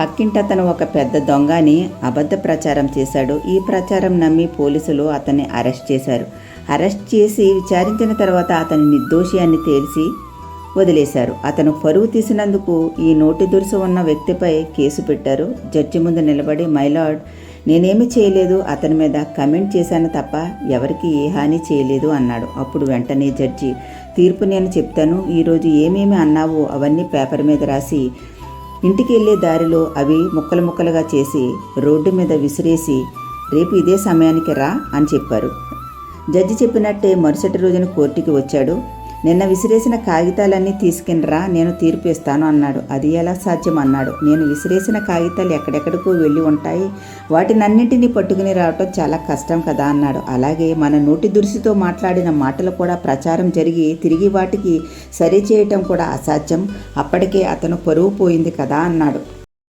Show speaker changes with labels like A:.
A: పక్కింటతను ఒక పెద్ద దొంగ అని అబద్ధ ప్రచారం చేశాడు. ఈ ప్రచారం నమ్మి పోలీసులు అతన్ని అరెస్ట్ చేశారు. అరెస్ట్ చేసి విచారించిన తర్వాత అతని నిర్దోషి అని తేల్చి వదిలేశారు. అతను పరువు తీసినందుకు ఈ నోటి దురుసు ఉన్న వ్యక్తిపై కేసు పెట్టారు. జడ్జి ముందు నిలబడి మైలార్డ్ నేనేమి చేయలేదు. అతని మీద కమెంట్ చేశాను తప్ప ఎవరికి ఏ హాని చేయలేదు అన్నాడు. అప్పుడు వెంటనే జడ్జి తీర్పు నేను చెప్తాను. ఈరోజు ఏమేమి అన్నావో అవన్నీ పేపర్ మీద రాసి ఇంటికి వెళ్ళే దారిలో అవి ముక్కలు ముక్కలుగా చేసి రోడ్డు మీద విసిరేసి రేపు ఇదే సమయానికి రా అని చెప్పారు. జడ్జి చెప్పినట్టే మరుసటి రోజున కోర్టుకి వచ్చాడు. నిన్న విసిరేసిన కాగితాలన్నీ తీసుకునిరా నేను తీర్పు ఇస్తాను అన్నాడు. అది ఎలా సాధ్యం అన్నాడు. నేను విసిరేసిన కాగితాలు ఎక్కడెక్కడికో వెళ్ళి ఉంటాయి. వాటినన్నింటినీ పట్టుకుని రావటం చాలా కష్టం కదా అన్నాడు. అలాగే మన నోటి దురిసితో మాట్లాడిన మాటలు కూడా ప్రచారం జరిగి తిరిగి వాటికి సరిచేయటం కూడా అసాధ్యం. అప్పటికే అతను పరువు పోయింది కదా అన్నాడు.